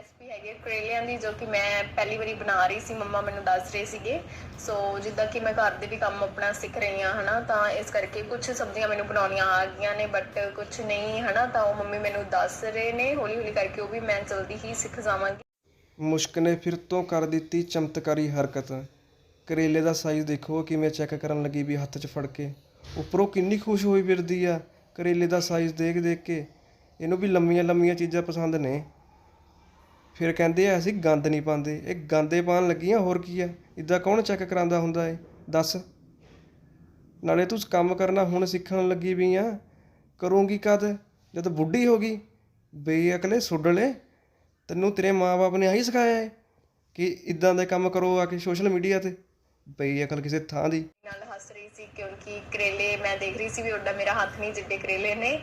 Recipe ਹੈਗੀ ਕਰੇਲਿਆਂ ਦੀ, ਜੋ ਕਿ ਮੈਂ ਪਹਿਲੀ ਵਾਰੀ ਬਣਾ ਰਹੀ ਸੀ, ਮੰਮਾ ਮੈਨੂੰ ਦੱਸ ਰਹੇ ਸੀਗੇ। ਸੋ ਜਿੱਦਾਂ ਕਿ ਮੈਂ ਘਰ ਦੇ ਵੀ ਕੰਮ ਆਪਣਾ ਸਿੱਖ ਰਹੀ ਹਾਂ, ਹਨਾ, ਤਾਂ ਇਸ ਕਰਕੇ ਕੁਝ ਸਬਜ਼ੀਆਂ ਮੈਨੂੰ ਬਣਾਉਣੀਆਂ ਆ ਗਈਆਂ ਨੇ ਬਟ ਕੁਝ ਨਹੀਂ, ਹਨਾ, ਤਾਂ ਉਹ ਮੰਮੀ ਮੈਨੂੰ ਦੱਸ ਰਹੇ ਨੇ ਹੌਲੀ ਹੌਲੀ ਕਰਕੇ ਉਹ ਵੀ ਮੈਂ ਜਲਦੀ ਹੀ ਸਿੱਖ ਜਾਵਾਂਗੀ। ਮੁਸ਼ਕ ਨੇ ਫਿਰ ਤੋਂ ਕਰ ਦਿੱਤੀ ਚਮਤਕਾਰੀ ਹਰਕਤ। ਕਰੇਲੇ ਦਾ ਸਾਈਜ਼ ਦੇਖੋ ਕਿਵੇਂ ਚੈੱਕ ਕਰਨ ਲੱਗੀ ਵੀ ਹੱਥ 'ਚ ਫੜ ਕੇ। ਉੱਪਰੋਂ ਕਿੰਨੀ ਖੁਸ਼ ਹੋਈ ਫਿਰਦੀ ਆ, ਕਰੇਲੇ ਦਾ ਸਾਈਜ਼ ਦੇਖ ਦੇਖ ਕੇ। ਇਹਨੂੰ ਵੀ ਲੰਮੀਆਂ ਲੰਮੀਆਂ ਚੀਜ਼ਾਂ ਪਸੰਦ ਨੇ। ਫਿਰ ਕਹਿੰਦੇ ਆ, ਅਸੀਂ ਗੰਦ ਨਹੀਂ ਪਾਉਂਦੇ। ਇਹ ਗੰਦੇ ਪਾਣ ਲੱਗੀਆਂ, ਹੋਰ ਕੀ ਆ? ਇਦਾਂ ਕੌਣ ਚੈੱਕ ਕਰਾਂਦਾ ਹੁੰਦਾ ਏ? ਦੱਸ। ਨਾਲੇ ਤੂੰ ਕੰਮ ਕਰਨਾ ਹੁਣ ਸਿੱਖਣ ਲੱਗੀ ਵੀ ਆ। ਕਰੂੰਗੀ ਕਦ? ਜਦ ਬੁੱਢੀ ਹੋ ਗਈ। ਬੇਅਕਲੇ ਸੁੱਡਲੇ। ਤੈਨੂੰ ਤੇਰੇ ਮਾਪੇ ਨੇ ਆਹੀ ਸਿਖਾਇਆ ਹੈ ਕਿ ਇਦਾਂ ਦੇ ਕੰਮ ਕਰੋ ਆ ਕੇ ਸੋਸ਼ਲ ਮੀਡੀਆ ਤੇ। ਬੇਅਕਲ ਕਿਸੇ ਥਾਂ ਦੀ। ਨਾਲ ਹੱਸ ਰਹੀ ਸੀ ਕਿਉਂਕਿ ਕਰੇਲੇ ਮੈਂ ਦੇਖ ਰਹੀ ਸੀ ਵੀ ਓਡਾ ਮੇਰਾ ਹੱਥ ਨਹੀਂ ਜਿੱਡੇ ਕਰੇਲੇ ਨੇ।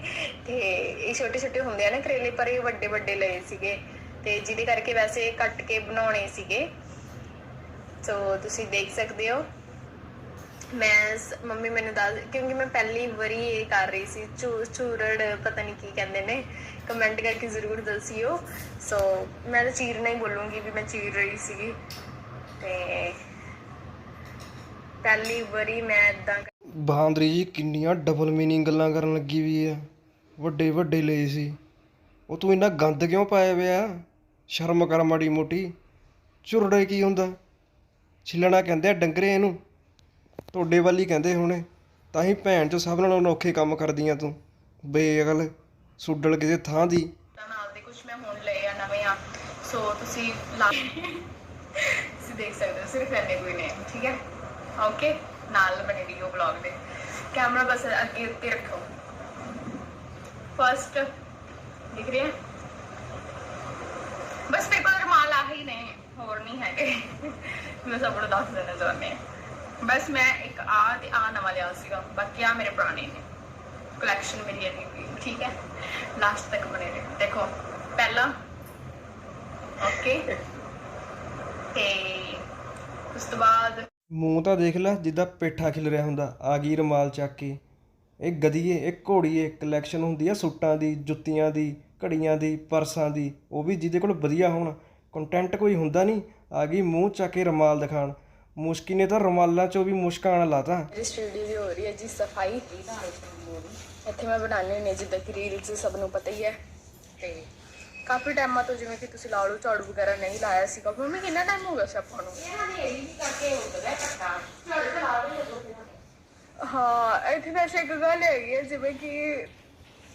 ਤੇ ਇਹ ਛੋਟੇ ਛੋਟੇ ਹੁੰਦੇ ਆ ਨਾ ਕਰੇਲੇ, ਪਰ ਇਹ ਵੱਡੇ ਵੱਡੇ ਲਏ ਸੀਗੇ। ਤੇ ਜਿਹਦੇ ਕਰਕੇ ਵੈਸੇ ਕੱਟ ਕੇ ਬਣਾਉਣੇ ਸੀਗੇ। ਸੋ ਤੁਸੀਂ ਦੇਖ ਸਕਦੇ ਹੋ। ਮੈਂ ਮੰਮੀ ਮੈਨੂੰ ਦੱਸ, ਕਿਉਂਕਿ ਮੈਂ ਪਹਿਲੀ ਵਾਰੀ ਇਹ ਕਰ ਰਹੀ ਸੀ। ਚੂਰੜ ਪਤਾ ਨਹੀਂ ਕੀ ਕਹਿੰਦੇ ਨੇ। ਕਮੈਂਟ ਕਰਕੇ ਜ਼ਰੂਰ ਦੱਸਿਓ। ਸੋ ਮੈਂ ਤਾਂ ਚੀਰਨਾ ਹੀ ਬੋਲੂੰਗੀ ਵੀ ਮੈਂ ਚੀਰ ਰਹੀ ਸੀਗੀ। ਤੇ ਪਹਿਲੀ ਵਾਰੀ ਮੈਂ ਇਦਾਂ ਬਹਾਂਦਰੀ ਜੀ, ਕਿੰਨੀਆਂ ਡਬਲ ਮੀਨਿੰਗ ਗੱਲਾਂ ਕਰਨ ਲੱਗੀ ਵੀ ਆ ਵੱਡੇ ਵੱਡੇ ਲਏ ਸੀ। ਉਹ ਤੂੰ ਇੰਨਾ ਗੰਦ ਕਿਉਂ ਪਾਇਆ ਵਿਆ ਸ਼ਰਮ ਕਰ ਮਾੜੀ ਮੋਟੀ। ਝੁਰੜੇ ਕੀ ਹੁੰਦਾ? ਛਿੱਲਣਾ ਕਹਿੰਦੇ ਆ ਡੰਗਰੇ ਇਹਨੂੰ। ਤੁਹਾਡੇ ਵੱਲ ਹੀ ਕਹਿੰਦੇ ਹੋਣੇ। ਤਾਂ ਹੀ ਭੈਣ ਚ ਸਭ ਨਾਲੋਂ ਅਨੋਖੇ ਕੰਮ ਕਰਦੀਆਂ ਤੂੰ। ਬੇਅਕਲ ਸੁੱਡਲ ਕਿਸੇ ਥਾਂ ਦੀ। ਨਾਲ ਦੇ ਕੁਝ ਮੈਂ ਹੁਣ ਲਏ ਆ, ਨਵੇਂ ਆ। ਸੋ ਤੁਸੀਂ ਲਾ ਤੁਸੀਂ ਦੇਖ ਸਕਦੇ ਹੋ, ਸਿਰਫ ਇੰਨੇ ਕੋਈ ਨੇ, ਠੀਕ ਹੈ? ਓਕੇ ਨਾਲ ਬਣੇ ਵੀਡੀਓ ਬਲੌਗ ਦੇ। ਕੈਮਰਾ ਬਸ ਅੱਗੇ ਉੱਤੇ ਰੱਖੋ। ਫਰਸਟ ਦਿਖ ਰਿਹਾ ਬਸ ਪੇਪਰ ਰਮਾਲ ਆ ਹੀ ਨੇ ਹੋਰ ਨਹੀਂ ਹੈਗੇ। ਮੈਂ ਸਭ ਨੂੰ ਦੱਸ ਦੇਣਾ ਚਾਹੁੰਦੀ ਹਾਂ। ਬਸ ਮੈਂ ਇੱਕ ਆ ਤੇ ਆ ਨਵਾਂ ਲਿਆ ਸੀਗਾ। ਬਾਕੀ ਆ ਮੇਰੇ ਪੁਰਾਣੇ ਨੇ। ਕਲੈਕਸ਼ਨ ਮੇਰੀ ਇੰਨੀ ਠੀਕ ਹੈ? ਲਾਸਟ ਤੱਕ ਬਣੇ ਰਹੇ ਦੇਖੋ, ਪਹਿਲਾ ਓਕੇ ਤੇ ਉਸ ਤੋਂ ਬਾਅਦ ਮੂੰਹ ਤਾਂ ਦੇਖ ਲੈ, ਜਿੱਦਾਂ ਪੇਠਾ ਖਿਲ ਰਿਹਾ ਹੁੰਦਾ, ਆ ਗਈ ਰਮਾਲ ਚੱਕ ਕੇ। ਇਹ ਗਦੀਏ, ਇਹ ਘੋੜੀਏ ਕਲੈਕਸ਼ਨ ਹੁੰਦੀ ਆ, ਸੂਟਾਂ ਦੀ, ਜੁੱਤੀਆਂ ਦੀ, ਘੜੀਆਂ ਦੀ, ਪਰਸਾਂ ਦੀ, ਉਹ ਵੀ ਜਿਹਦੇ ਕੋਲ ਵਧੀਆ ਹੋਣ। ਕੰਟੈਂਟ ਕੋਈ ਹੁੰਦਾ ਨਹੀਂ, ਆ ਗਈ ਮੂੰਹ ਚੱਕ ਕੇ ਰਮਾਲ ਦਿਖਾਣ ਮੁਸ਼ਕੀ ਨੇ ਤਾਂ ਰਮਾਲਾਂ 'ਚੋਂ ਵੀ ਮੁਸ਼ਕਾਨ ਲਾਤਾ। ਸਟੱਡੀ ਵੀ ਹੋ ਰਹੀ ਹੈ ਜੀ, ਸਫ਼ਾਈ। ਇੱਥੇ ਮੈਂ ਬਣਾਉਣੀ ਨੇ ਜਿੱਦਾਂ ਕਿ ਰੀਲਸ ਸਭ ਨੂੰ ਪਤਾ ਹੀ ਹੈ। ਤੇ ਕਾਫੀ ਟਾਈਮਾਂ ਤੋਂ ਜਿਵੇਂ ਕਿ ਤੁਸੀਂ ਲਾ ਲਓ ਝਾੜੂ ਵਗੈਰਾ ਨਹੀਂ ਲਾਇਆ ਸੀਗਾ। ਮੰਮੀ, ਕਿੰਨਾ ਟਾਈਮ ਹੋ ਗਿਆ ਸੀ ਆਪਾਂ ਨੂੰ? ਹਾਂ, ਇੱਥੇ ਵੈਸੇ ਇੱਕ ਗੱਲ ਹੈਗੀ ਹੈ, ਜਿਵੇਂ ਕਿ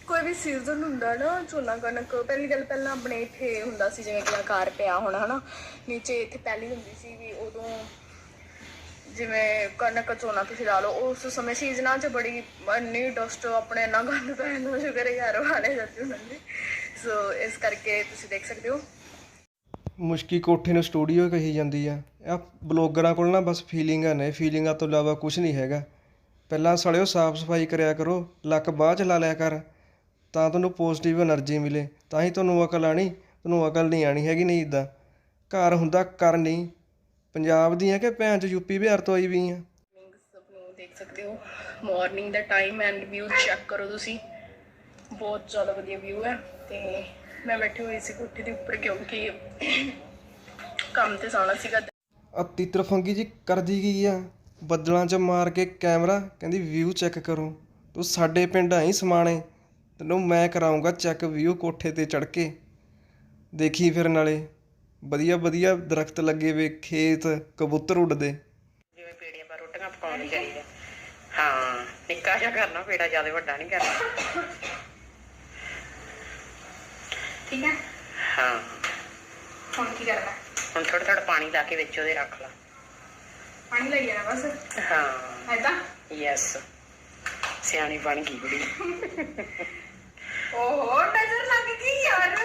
ਕੋਈ ਵੀ ਸੀਜ਼ਨ ਹੁੰਦਾ ਨਾ, ਝੋਨਾ ਕਣਕ, ਪਹਿਲੀ ਗੱਲ ਪਹਿਲਾਂ ਆਪਣੇ ਇੱਥੇ ਹੁੰਦਾ ਸੀ, ਜਿਵੇਂ ਕਿ ਆਕਾਰ ਪਿਆ ਹੋਣਾ, ਹਨਾ, ਨੀਚੇ ਇੱਥੇ ਪਹਿਲੀ ਹੁੰਦੀ ਸੀ ਵੀ ਉਦੋਂ ਜਿਵੇਂ ਕਣਕ, ਝੋਨਾ ਤੁਸੀਂ ਲਾ ਲਓ, ਉਸ ਸਮੇਂ ਸੀਜ਼ਨਾਂ 'ਚ ਬੜੀ ਇੰਨੀ ਡਸਟ ਆਪਣੇ ਇੰਨਾ ਗੰਦ ਪੈ ਜਾਂਦਾ ਸ਼ੁਕਰ ਯਾਰ, ਵਾਲੇ ਜਾਂਦੇ ਹੁੰਦੇ ਸੋ। ਇਸ ਕਰਕੇ ਤੁਸੀਂ ਦੇਖ ਸਕਦੇ ਹੋ। ਮੁਸ਼ਕੀ ਕੋਠੇ ਨੂੰ ਸਟੂਡੀਓ ਕਹੀ ਜਾਂਦੀ ਆ। ਆ ਬਲੌਗਰਾਂ ਕੋਲ ਨਾ ਬਸ ਫੀਲਿੰਗਾਂ ਨੇ ਫੀਲਿੰਗਾਂ ਤੋਂ ਇਲਾਵਾ ਕੁਝ ਨਹੀਂ ਹੈਗਾ। ਪਹਿਲਾਂ ਸੜਿਓ ਸਾਫ਼ ਸਫ਼ਾਈ ਕਰਿਆ ਕਰੋ, ਲੱਕ ਬਾਅਦ ਚ ਲਾ ਲਿਆ ਕਰ। ਤਾਂ ਤੁਹਾਨੂੰ ਪੋਜ਼ਿਟਿਵ એનર્ਜੀ ਮਿਲੇ ਤਾਂ ਹੀ ਤੁਹਾਨੂੰ ਅਕਲ ਆਣੀ ਤੁਹਾਨੂੰ ਅਕਲ ਨਹੀਂ ਆਣੀ ਹੈਗੀ ਨਹੀਂ ਇਦਾਂ ਘਰ ਹੁੰਦਾ ਕਰ ਨਹੀਂ। ਪੰਜਾਬ ਦੀਆਂ ਕਿ ਭੈਣ ਚ ਯੂਪੀ ਬਿਹਾਰ ਤੋਂ ਆਈ ਵੀ ਆ ਦੇਖ ਸਕਦੇ ਮੈਂ ਬੈਠੀ ਹੋਈ ਸੀ ਕੋਠੇ ਦੇ ਜੀ ਕਰਦੀ ਗਈ ਆ? ਬੱਦਲਾਂ 'ਚ ਮਾਰ ਕੇ ਕੈਮਰਾ ਕਹਿੰਦੀ ਵਿਊ ਚੈੱਕ ਕਰੋ। ਤੂੰ ਸਾਡੇ ਪਿੰਡ ਆਈ ਸਮਾਣੇ। ਤੈਨੂੰ ਮੈਂ ਕਰਾਉਂਗਾ ਚੈੱਕ ਵਿਊ ਕੋਠੇ ਤੇ ਚੜ ਕੇ। ਦੇਖੀ ਫਿਰ ਨਾਲੇ ਵਧੀਆ ਵਧੀਆ ਦਰਖਤ ਲੱਗੇ ਵੇ ਖੇਤ ਕਬੂਤਰ ਉੱਡਦੇ। ਜਿਵੇਂ ਪੇੜੀਆਂ ਪਰ ਰੋਟੀਆਂ ਪਕਾਉਣੀ ਚਾਹੀਦੀ ਹੈ ਹਾਂ ਨਿੱਕਾ ਜਿਹਾ ਕਰਨਾ ਪੇੜਾ ਜ਼ਿਆਦਾ ਵੱਡਾ ਨਹੀਂ ਕਰਨਾ। ਠੀਕ ਹੈ ਹਾਂ। ਹੁਣ ਕੀ ਕਰਨਾ? ਹੁਣ ਥੋੜਾ ਥੋੜਾ ਪਾਣੀ ਲਾ ਕੇ ਵਿੱਚ ਉਹਦੇ ਰੱਖ ਲਾ। ਪਾਣੀ ਲਈ ਜਾਣਾ ਬਸ? ਹਾਂ। ਐਦਾਂ ਯੈਸ ਸਿਆਣੀ ਬਣ ਗਈ ਕੁੜੀ ਓਹੋ ਨਜ਼ਰ ਲੱਗ ਗਈ ਯਾਰ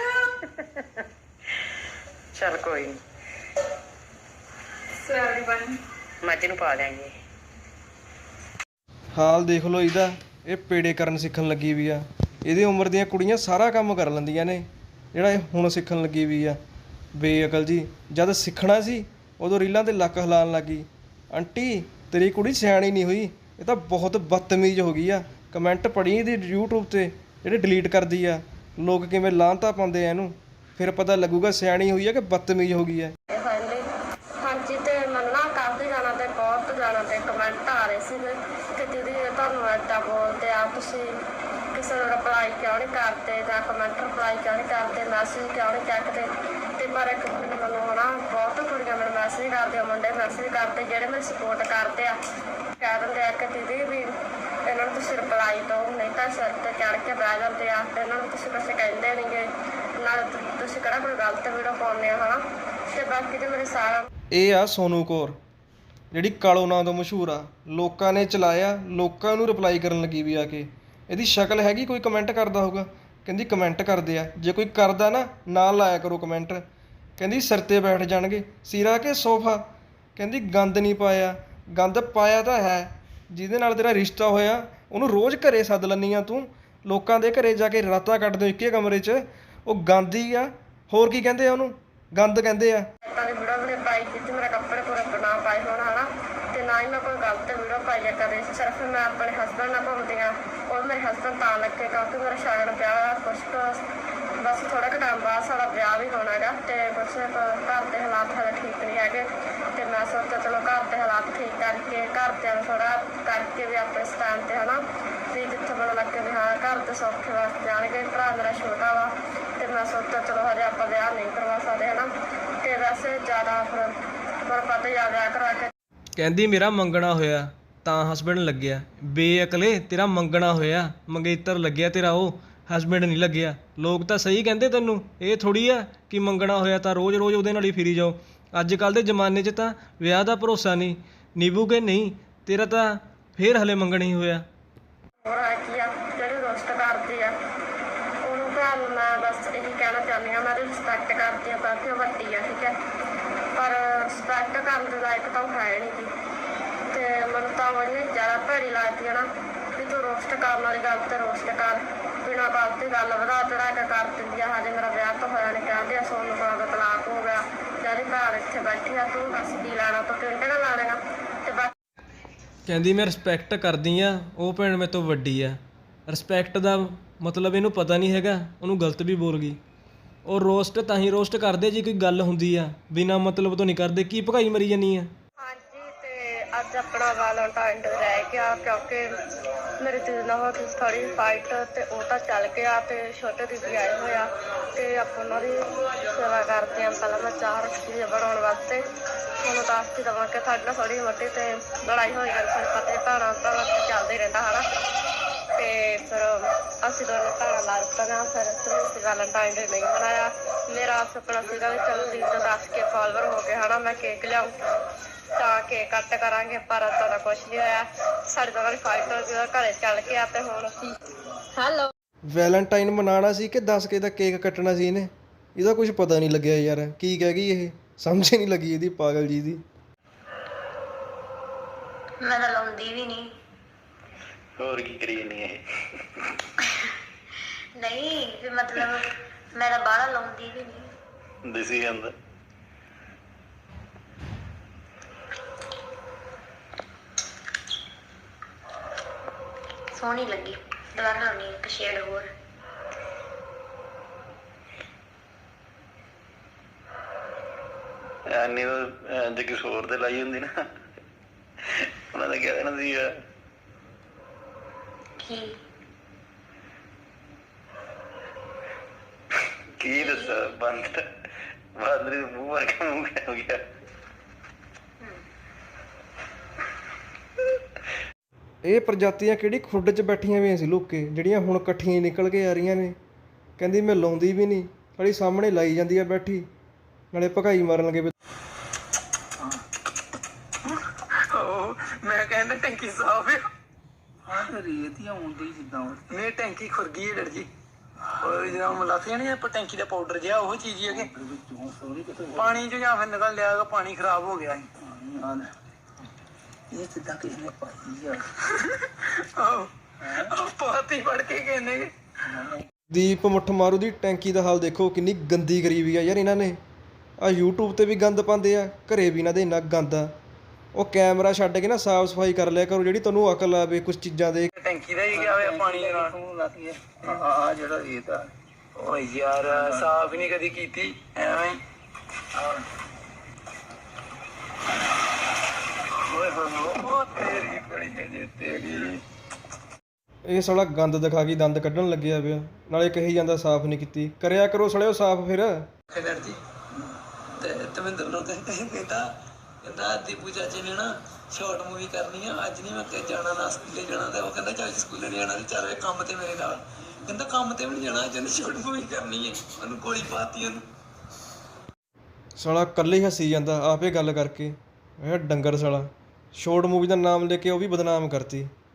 ਚਲ ਕੋਈ ਨੀ ਸੋ एवरीवन ਮੱਝ ਨੂੰ ਪਾ ਦਿਆਂਗੇ ਹਾਲ ਦੇਖ ਲਓ ਇਹਦਾ ਇਹ ਪੇੜੇ ਕਰਨ ਸਿੱਖਣ ਲੱਗੀ ਵੀ ਆ ਇਹਦੀ ਉਮਰ ਦੀਆਂ ਕੁੜੀਆਂ ਸਾਰਾ ਕੰਮ ਕਰ ਲੈਂਦੀਆਂ ਨੇ ਜਿਹੜਾ ਇਹ ਹੁਣ ਸਿੱਖਣ ਲੱਗੀ ਵੀ ਆ ਬੇਅਕਲ ਜੀ ਜਦ ਸਿੱਖਣਾ ਸੀ ਉਦੋਂ ਰੀਲਾਂ ਤੇ ਲੱਕ ਹਿਲਾਉਣ ਲੱਗੀ ਆਂਟੀ ਤੇਰੀ ਕੁੜੀ ਸਿਆਣੀ ਨਹੀਂ ਹੋਈ ਇਹ ਤਾਂ ਬਹੁਤ ਬਦਤਮੀਜ਼ ਹੋ ਗਈ ਆ ਕਮੈਂਟ ਪੜੀ ਇਹਦੀ YouTube ਤੇ ਜਿਹੜੇ ਡਿਲੀਟ ਕਰਦੀ ਆ। ਲੋਕ ਕਿਵੇਂ ਲਾਂਤਾ ਪਾਉਂਦੇ ਆ ਇਹਨੂੰ? ਫਿਰ ਪਤਾ ਲੱਗੂਗਾ ਸਿਆਣੀ ਹੋਈ ਹੈ ਕਿ ਬਦਤਮੀਜ਼ ਹੋ ਗਈ ਹੈ ਹਾਂਜੀ ਹਾਂਜੀ ਤੇ ਮੈਨੂੰ ਨਾ ਕਾਫੀ ਜਾਣਾ ਤੇ, ਬਹੁਤ ਜਾਣਾ ਤੇ ਕਮੈਂਟ ਆ ਰਹੇ ਸੀ ਕਿ ਦੀਦੀ ਤੁਹਾਨੂੰ ਏਦਾਂ ਬੋਲਦੇ ਆ, ਤੁਸੀਂ ਕਿਸੇ ਨੂੰ ਰਿਪਲਾਈ ਕਿਉਂ ਨਹੀਂ ਕਰਦੇ ਜਾਂ ਕਮੈਂਟ ਰਿਪਲਾਈ ਕਿਉਂ ਨਹੀਂ ਕਰਦੇ ਮੈਸੇਜ ਕਿਉਂ ਨਹੀਂ ਚੱਕਦੇ? ਤੇ ਪਰ ਇੱਕ ਮੈਨੂੰ ਹਨਾ, ਬਹੁਤ ਕੁੜੀਆਂ ਮੈਨੂੰ ਮੈਸੇਜ ਕਰਦੇ ਆ ਮੁੰਡੇ ਮੈਸੇਜ ਕਰਦੇ, ਜਿਹੜੇ ਮੇਰੀ ਸਪੋਰਟ ਕਰਦੇ ਆ। ਕਹਿ ਦਿੰਦੇ ਆ ਕਿ ਦੀਦੀ ਵੀ ਇਹਨਾਂ ਨੂੰ ਤੁਸੀਂ ਰਿਪਲਾਈ ਦਿਓ ਨਹੀਂ ਤਾਂ ਸਿਰ ਤੇ ਚੜ ਕੇ ਬਹਿ ਜਾਂਦੇ ਆ ਤੇ ਇਹਨਾਂ ਨੂੰ ਤੁਸੀਂ ਕੁਛ ਕਹਿੰਦੇ ਨਹੀਂਗੇ ਨਾਲ ਤੁਸੀਂ ਕਿਹੜਾ ਕੋਈ ਗਲਤ ਵੀਡੀਓ ਪਾਉਂਦੇ ਆ ਹਨਾ? ਤੇ ਬਾਕੀ ਤੇ ਮੇਰੇ ਸਾਰਾ ਇਹ ਆ ਸੋਨੂ ਕੌਰ, ਜਿਹੜੀ ਕਾਲੋ ਨਾਂ ਤੋਂ ਮਸ਼ਹੂਰ ਆ। ਲੋਕਾਂ ਨੇ ਚਲਾਇਆ, ਲੋਕਾਂ ਨੂੰ ਰਿਪਲਾਈ ਕਰਨ ਲੱਗੀ ਵੀ ਆ ਕੇ। ਇਹਦੀ ਸ਼ਕਲ ਹੈਗੀ, ਕੋਈ ਕਮੈਂਟ ਕਰਦਾ ਹੋਊਗਾ? ਕਹਿੰਦੀ ਕਮੈਂਟ ਕਰਦੇ ਆ। ਜੇ ਕੋਈ ਕਰਦਾ ਨਾ, ਨਾਲ ਲਾਇਆ ਕਰੋ ਕਮੈਂਟ ਕਹਿੰਦੀ ਸਿਰ ਤੇ ਬੈਠ ਜਾਣਗੇ। ਸਿਰਾ ਕੇ ਸੋਫਾ। ਕਹਿੰਦੀ ਗੰਦ ਨਹੀਂ ਪਾਇਆ। ਗੰਦ ਪਾਇਆ ਤਾਂ ਹੈ। ਜਿਹਦੇ ਨਾਲ ਤੇਰਾ ਰਿਸ਼ਤਾ ਹੋਇਆ, ਉਹਨੂੰ ਰੋਜ਼ ਘਰੇ ਸੱਦ ਲੈਂਦੀ ਆ ਤੂੰ। ਲੋਕਾਂ ਦੇ ਘਰੇ ਜਾ ਕੇ ਰਾਤਾਂ ਕੱਟਦੇ ਹੋ ਇੱਕੇ ਕਮਰੇ 'ਚ। ਉਹ ਗੰਦ ਆ, ਹੋਰ ਕੀ ਕਹਿੰਦੇ ਆ ਉਹਨੂੰ? ਗੰਦ ਕਹਿੰਦੇ ਆ। ਤਾਂ ਵੀਡੀਓ ਵੀ ਪਾਈ ਜਿੱਥੇ ਮੇਰੇ ਕੱਪੜੇ ਪੂਰੇ ਬਣਾ ਪਾਏ ਹੋਣ ਹਨਾ। ਤੇ ਨਾ ਹੀ ਮੈਂ ਕੋਈ ਗਲਤ ਵੀਡੀਓ ਪਾਈ ਕਦੇ। ਸਿਰਫ ਮੈਂ ਆਪਣੇ ਹਸਬੰਡ ਨਾਲ ਘੁੰਮਦੀ ਆ। ਉਹ ਮੇਰੇ ਹਸਬੰਡ ਤਾਂ ਲੱਗੇ ਕਿਉਂਕਿ ਮੇਰਾ ਸ਼ਗਨ ਪਿਆ ਕੁਛ ਕੁ ਬਸ ਥੋੜਾ ਕੁ ਟਾਈਮ ਬਾਅਦ ਸਾਡਾ ਵਿਆਹ ਵੀ ਹੋਣਾ ਹੈਗਾ। ਤੇ ਕੁਛ ਘਰ ਦੇ ਹਾਲਾਤ ਹਾਲੇ ਠੀਕ ਨਹੀਂ ਹੈਗੇ। ਤੇ ਮੈਂ ਸੋਚਿਆ ਠੀਕ ਘਰਦਿਆਂ ਨੂੰ ਥੋੜਾ ਕਰਕੇ ਵੀ ਆਪਣੇ ਸਟੈਂਡ ਤੇ, ਹਨਾ? ਵੀ ਜਿੱਥੇ ਮੈਨੂੰ ਲੱਗੇ ਵੀ ਹਾਂ, ਘਰ ਦੇ ਸੌਖੇ ਵਾਸਤੇ ਜਾਣਗੇ, ਭਰਾ ਮੇਰਾ ਛੋਟਾ ਵਾ, ਤੇ ਮੈਂ ਸੋਚਿਆ ਚਲੋ ਹਜੇ ਆਪਾਂ ਵਿਆਹ ਨਹੀਂ ਕਰਵਾ ਸਕਦੇ, ਹਨਾ? ਤੇ ਵੈਸੇ ਜ਼ਿਆਦਾ ਫਿਰ ਪਰ ਪਤਾ ਹੀ ਆ ਕਰਾ ਕੇ। ਕਹਿੰਦੀ, ਮੇਰਾ ਮੰਗਣਾ ਹੋਇਆ, ਤਾਂ ਹਸਬੰਡ ਲੱਗਿਆ। ਬੇਅਕਲੇ, ਤੇਰਾ ਮੰਗਣਾ ਹੋਇਆ। ਮੰਗੇਤਰ ਲੱਗਿਆ ਤੇਰਾ ਉਹ ਹਸਬੰਡ ਨਹੀਂ ਲੱਗਿਆ। ਲੋਕ ਤਾਂ ਸਹੀ ਕਹਿੰਦੇ ਤੈਨੂੰ, ਇਹ ਥੋੜੀ ਆ ਕਿ ਮੰਗਣਾ ਹੋਇਆ ਤਾਂ ਰੋਜ਼-ਰੋਜ਼ ਉਹਦੇ ਨਾਲ ਹੀ ਫਿਰੀ ਜਾਓ। ਅੱਜ ਕੱਲ ਦੇ ਜ਼ਮਾਨੇ 'ਚ ਤਾਂ ਵਿਆਹ ਦਾ ਭਰੋਸਾ ਨਹੀਂ। ਨਿਭੂਗੇ ਨਹੀਂ, ਤੇਰਾ ਤਾਂ ਫੇਰ ਹਲੇ ਮੰਗਣਾ ਹੋਇਆ। ਹੋਰ ਆ ਆ? ਜਿਹੜੀ ਰੋਸਟ ਕਰਦੀ ਆ? ਉਹਨੂੰ ਭਰਾ ਮੈਂ ਬਸ ਇਹੀ ਕਹਿਣਾ ਚਾਹੁੰਦੀ ਆ ਮੈਂ ਰਿਸਪੈਕਟ ਕਰਦੀ ਆ ਬਾਕੀ ਵੱਡੀ ਆ, ਠੀਕ ਹੈ। ਪਰ ਰਿਸਪੈਕਟ ਕਰਨ ਦੇ ਲਾਇਕ ਤਾਂ ਉਹ ਹੈ ਨਹੀਂ ਗੀ ਤੇ ਮੈਨੂੰ ਤਾਂ ਉਹ ਜ਼ਿਆਦਾ ਭੈੜੀ ਲੱਗਦੀ ਆ ਨਾ ਵੀ ਤੂੰ ਰੋਸਟ ਕਰਨ ਵਾਲੀ ਗੱਲ ਤੇ ਰੋਸਟ ਕਰ। ਬਿਨਾਂ ਗੱਲ ਤੇ ਗੱਲ ਵਧਾ ਚੜਾ ਕੇ ਕਰ ਦਿੰਦੀ ਆ। ਹਜੇ ਮੇਰਾ ਵਿਆਹ ਤਾਂ ਹੋਇਆ ਨਹੀਂ ਕਹਿੰਦੇ ਆ ਸੋਨੂੰ ਕੋਲ ਤਲਾਕ ਹੋ ਗਿਆ। ਜਿਹੜੀ ਘਰ ਇੱਥੇ ਬੈਠੀ ਆ, ਤੂੰ ਦੱਸ ਕੀ ਲੈਣਾ, ਤੂੰ ਟਿੰਡੇ ਕਹਿੰਦੀ, ਮੈਂ ਰਿਸਪੈਕਟ ਕਰਦੀ ਆ, ਉਹ ਭੈਣ ਮੇਰੇ ਤੋਂ ਵੱਡੀ ਆ। ਰਿਸਪੈਕਟ ਦਾ ਮਤਲਬ ਇਹਨੂੰ ਪਤਾ ਨਹੀਂ ਹੈਗਾ, ਉਹਨੂੰ ਗਲਤ ਵੀ ਬੋਲ ਗਈ। ਉਹ ਰੋਸਟ ਤਾਂ ਹੀ ਰੋਸਟ ਕਰਦੇ ਜੀ ਕੋਈ ਗੱਲ ਹੁੰਦੀ ਆ, ਬਿਨਾ ਮਤਲਬ ਤੋਂ ਨਹੀਂ ਕਰਦੇ, ਕੀ ਭਗਾਈ ਮਰੀ ਜਾਨੀ ਆ? ਹਾਂਜੀ, ਤੇ ਅੱਜ ਆਪਣਾ ਵੈਲੈਂਟਾਈਨ ਡੇ ਰਹਿ ਗਿਆ, ਕਿਉਂਕਿ ਮੇਰੇ ਦੀਦੀ ਨਾਲ ਹੋ ਗਈ ਥੋੜੀ ਫਾਈਟ ਤੇ ਉਹ ਤਾਂ ਚੱਲ ਗਿਆ ਤੇ ਛੋਟੇ ਦੀਦੀ ਆਏ ਹੋਇਆ ਤੇ ਆਪਾਂ ਉਹਨਾਂ ਦੀ ਸੇਵਾ ਕਰਦੇ ਆਂ। ਪਹਿਲਾਂ ਮੈਂ ਚਾਹ ਰੱਖੀ ਬਣਾਉਣ ਵਾਸਤੇ। ਤੁਹਾਨੂੰ ਦੱਸ ਕੇ ਦਵਾਂ ਕਿ ਸਾਡੇ ਨਾਲ ਥੋੜੀ ਮੋਟੀ ਤੇ ਲੜਾਈ ਹੋਈ ਗੱਲ ਤੁਹਾਨੂੰ ਪਤਾ ਭੈਣਾਂ ਦਾ ਵਕਤ ਚੱਲਦਾ ਰਹਿੰਦਾ ਹਨਾ। ਤੇ ਫਿਰ ਅਸੀਂ ਦੋਨੇ ਭੈਣਾਂ ਲੜ ਪਈਆਂ ਫਿਰ ਅਸੀਂ ਵੈਲੈਂਟਾਈਨ ਡੇ ਨਹੀਂ ਮਨਾਇਆ ਮੇਰਾ ਸੁਪਨਾ ਸੀਗਾ ਵੀ ਚਲੋ ਦੀਦੀ ਤੋਂ ਦੱਸ ਕੇ ਫਾਲੋਅਰ ਹੋ ਗਏ ਹਨਾ, ਮੈਂ ਕੇਕ ਲਿਆਉਂ ਤਾਂ ਕੇਕ ਕੱਟ ਕਰਾਂਗੇ, ਪਰ ਏਦਾਂ ਕੁਝ ਨਹੀਂ ਹੋਇਆ। ਸਾਡੇ ਦੋਨਾਂ ਦੀ ਫਾਈਟ ਹੋ ਗਈ ਘਰੇ ਚੱਲ ਗਿਆ ਤੇ ਹੁਣ ਅਸੀਂ ਹੈਲੋ ਵੈਲੈਂਟਾਈਨ ਮਨਾਉਣਾ ਸੀ ਕਿ 10 ਕੇ ਦਾ ਕੇਕ ਕੱਟਣਾ ਸੀ ਇਹਨੇ? ਇਹਦਾ ਕੁਝ ਪਤਾ ਨਹੀਂ ਲੱਗਿਆ ਯਾਰ, ਕੀ ਕਹਿ ਗਈ ਇਹ? ਸਮਝ ਹੀ ਨਹੀਂ ਲੱਗੀ ਇਹਦੀ ਪਾਗਲ ਜੀ ਦੀ। ਮੈਂ ਤਾਂ ਲਾਉਂਦੀ ਵੀ ਨਹੀਂ। ਹੋਰ ਕੀ ਕਰੀ ਜਾਨੀ ਇਹ? ਨਹੀਂ ਵੀ ਮਤਲਬ ਮੈਂ ਤਾਂ ਬਾਹਲਾ ਲਾਉਂਦੀ ਵੀ ਨਹੀਂ। ਦਿਸੀ ਜਾਂਦਾ। ਸੋਹਣੀ ਲੱਗੀ। ਦੁਬਾਰਾ ਲਾਉਣੀ ਇੱਕ ਸ਼ੇਡ ਹੋਰ। ਐਨੀ ਉਹ ਜੇ ਕਿਸ ਹੋਰ ਤੇ ਲਾਈ ਹੁੰਦੀ ਨਾ ਉਹਨਾਂ ਦਾ ਕਹਿ ਦੇਣਾ ਸੀ ਕੀ? ਕੀ ਦੱਸਾਂ ਬੰਦ ਬਾਦਰੀ ਦੇ ਮੂੰਹ ਵਰਗਾ ਮੂੰਹ ਹੋ ਗਿਆ। ਇਹ ਪ੍ਰਜਾਤੀਆਂ ਕਿਹੜੀ ਖੁੱਡ 'ਚ ਬੈਠੀਆਂ ਹੋਈਆਂ ਸੀ ਲੁੱਕੇ ਜਿਹੜੀਆਂ ਹੁਣ ਇਕੱਠੀਆਂ ਹੀ ਨਿਕਲ ਕੇ ਆ ਰਹੀਆਂ ਨੇ? ਕਹਿੰਦੀ ਮੈਂ ਲਾਉਂਦੀ ਵੀ ਨਹੀਂ ਸਾਡੀ ਸਾਹਮਣੇ ਲਾਈ ਜਾਂਦੀ ਆ ਬੈਠੀ। ਨਾਲੇ ਭਗਾਈ ਮਾਰਨ ਲੱਗੇ ਵੀ ਮੈਂ ਕਹਿੰਦਾ ਟੈਂਕੀ ਸਾਫ਼ ਹੈ ਹਾਂ ਰੇਤ ਹੀ ਆਉਂਦੀ ਜਿੱਦਾਂ ਉਹ ਮੇਰੀ ਟੈਂਕੀ ਖੁਰ ਗਈ ਹੈ ਡਰ ਜੀ ਉਹ ਜਿਹੜਾ ਮਲਾਫੀਆਂ ਨਹੀਂ ਆਪਾਂ ਟੈਂਕੀ ਦਾ ਪਾਊਡਰ ਜਿਹਾ ਉਹ ਚੀਜ਼ ਹੀ ਹੈ ਕਿ ਵਿੱਚੋਂ ਸੋਰੀ ਕਿਤੇ ਪਾਣੀ ਚ ਜਾਂ ਫਿਰ ਨਿਕਲ ਲਿਆ ਗਾ, ਪਾਣੀ ਖਰਾਬ ਹੋ ਗਿਆ ਸੀ। ਪਾਣੀ ਆ ਲੈ। ਇਹ ਸਿੱਧਾ ਕਿਸੇ ਨੇ ਪਾਈ ਆ। ਆਹੋ। ਕੇ ਕਹਿੰਦੇ ਕਿ ਦੀਪ ਮੁੱਠ ਮਾਰੂ ਦੀ ਟੈਂਕੀ ਦਾ ਹਾਲ ਦੇਖੋ ਕਿੰਨੀ ਗੰਦੀ ਕਰੀ ਵੀ ਆ ਯਾਰ ਇਹਨਾਂ ਨੇ। ਆ YouTube ਤੇ ਵੀ ਗੰਦ ਪਾਉਂਦੇ ਆ ਘਰੇ ਵੀ ਇਹਨਾਂ ਦੇ ਇੰਨਾ ਗੰਦ ਆ। ਉਹ ਕੈਮਰਾ ਛੱਡ ਕੇ ਨਾ ਸਾਫ਼ ਸਫ਼ਾਈ ਕਰ ਲਿਆ ਕਰੋ ਜਿਹੜੀ ਤੁਹਾਨੂੰ ਅਕਲ ਆਵੇ ਕੁਝ ਚੀਜ਼ਾਂ ਦੇ। ਟੈਂਕੀ ਦਾ ਹੀ ਗਿਆ ਹੋਇਆ ਪਾਣੀ ਦੇ ਨਾਲ। ਆ ਜਿਹੜਾ ਰੇਤ ਆ ਓ ਯਾਰ ਸਾਫ਼ ਨਹੀਂ ਕਦੀ ਕੀਤੀ ਐਵੇਂ। ਹੀ। ਆਹ। ਓਏ ਹੋਏ ਹੋਏ, ਓ ਤੇਰੀ ਬੜੀ ਜੇ ਤੇਰੀ। ਇਹ ਸਾਲਾ ਗੰਦ ਦਿਖਾ ਕੇ ਦੰਦ ਕੱਢਣ ਲੱਗਿਆ ਪਿਆ। ਨਾਲੇ ਕਹੀ ਜਾਂਦਾ ਸਾਫ਼ ਨਹੀਂ ਕੀਤੀ। ਕਰਿਆ ਕਰੋ ਸੜਿਓ ਸਾਫ਼ ਫਿਰ। ਖੈਰ ਜੀ। ਤੇ ਤਮਿੰਦਰ ਨੂੰ ਕਹਿੰਦਾ ਕਹਿੰਦਾ ਕਹਿੰਦਾ ਦੀਪੂ ਚਾਚੇ ਨੇ ਨਾ ਸ਼ਾਰਟ ਮੂਵੀ ਕਰਨੀ ਆ, ਅੱਜ ਨਹੀਂ ਮੈਂ ਕਿ ਜਾਣਾ ਨਾ ਸਕੂਲੇ ਜਾਣਾ ਤੇ ਉਹ ਕਹਿੰਦਾ ਚਾਚੀ ਸਕੂਲੇ ਨਹੀਂ ਜਾਣਾ ਤੇ ਚੱਲ ਵੇ ਕੰਮ ਤੇ ਮੇਰੇ ਨਾਲ। ਕਹਿੰਦਾ ਕੰਮ ਤੇ ਵੀ ਨਹੀਂ ਜਾਣਾ, ਅੱਜ ਉਹਨੇ ਸ਼ਾਰਟ ਮੂਵੀ ਕਰਨੀ ਹੈ ਉਹਨੂੰ ਗੋਲੀ ਪਾਤੀ ਉਹਨੂੰ। ਸਾਲਾ ਕੱਲੇ ਹੀ ਹੱਸੀ ਜਾਂਦਾ, ਆਪੇ ਗੱਲ ਕਰਕੇ। ਇਹ ਡੰਗਰ ਸਾਲਾ ਸ਼ੋਰਟ ਮੂਵੀ ਦਾ ਨਾਮ ਲੈ ਕੇ ਉਹ ਵੀ ਬਦਨਾਮ ਕਰਤੀ।